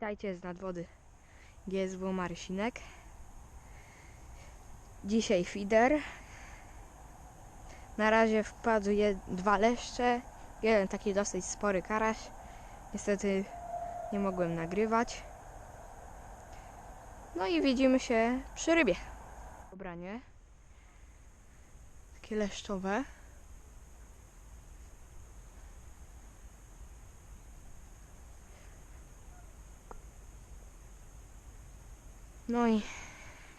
Witajcie z nadwody GSW Marysinek. Dzisiaj fider. Na razie wpadł je, dwa leszcze, jeden taki dosyć spory karaś. Niestety nie mogłem nagrywać. No i widzimy się przy rybie. Obranie. Takie leszczowe. No i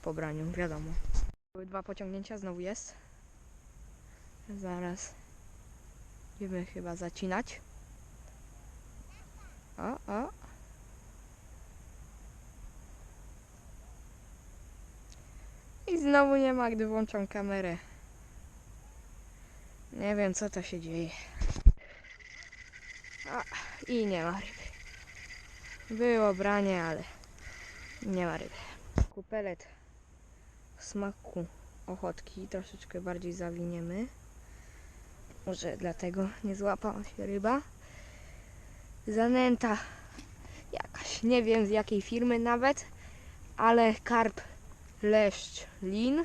po braniu, wiadomo. Były dwa pociągnięcia, znowu jest. Zaraz będziemy chyba zacinać. O, o. I znowu nie ma, gdy włączam kamerę. Nie wiem, co to się dzieje. A, I nie ma ryby. Było branie, ale nie ma ryby. Kupelet w smaku ochotki troszeczkę bardziej zawiniemy. Może dlatego nie złapała się ryba. Zanęta jakaś, nie wiem z jakiej firmy nawet, ale karp leszcz lin.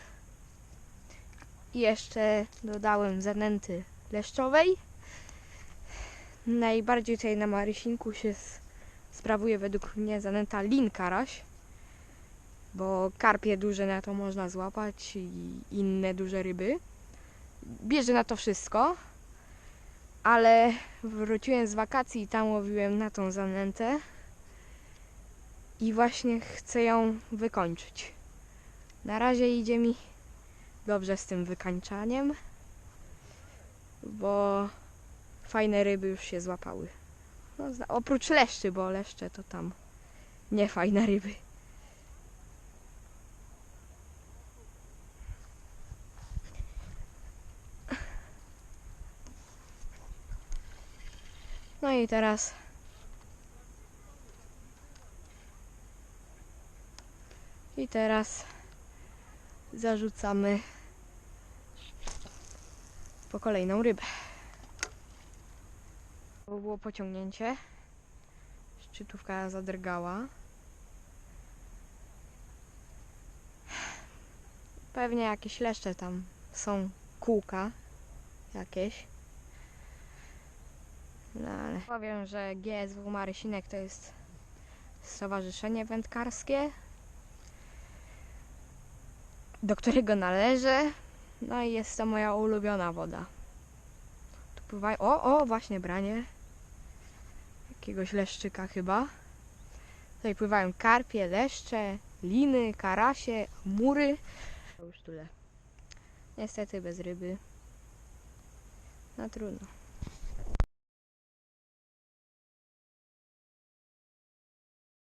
I jeszcze dodałem zanęty leszczowej. Najbardziej tutaj na Marysinku się sprawuje według mnie zanęta lin karaś bo karpie duże na to można złapać i inne duże ryby. Bierze na to wszystko, ale wróciłem z wakacji i tam łowiłem na tą zanętę i właśnie chcę ją wykończyć. Na razie idzie mi dobrze z tym wykańczaniem, bo fajne ryby już się złapały. No, oprócz leszczy, bo leszcze to tam nie fajne ryby. No i teraz i teraz zarzucamy po kolejną rybę. To było pociągnięcie. Szczytówka zadrgała. Pewnie jakieś leszcze tam są kółka jakieś. No ale powiem, że GSW Marysinek to jest stowarzyszenie wędkarskie, do którego należę. No i jest to moja ulubiona woda. Tu pływają. O, o, właśnie branie. Jakiegoś leszczyka chyba. Tutaj pływają karpie, leszcze, liny, karasie, mury. To już tyle. Niestety bez ryby. No trudno.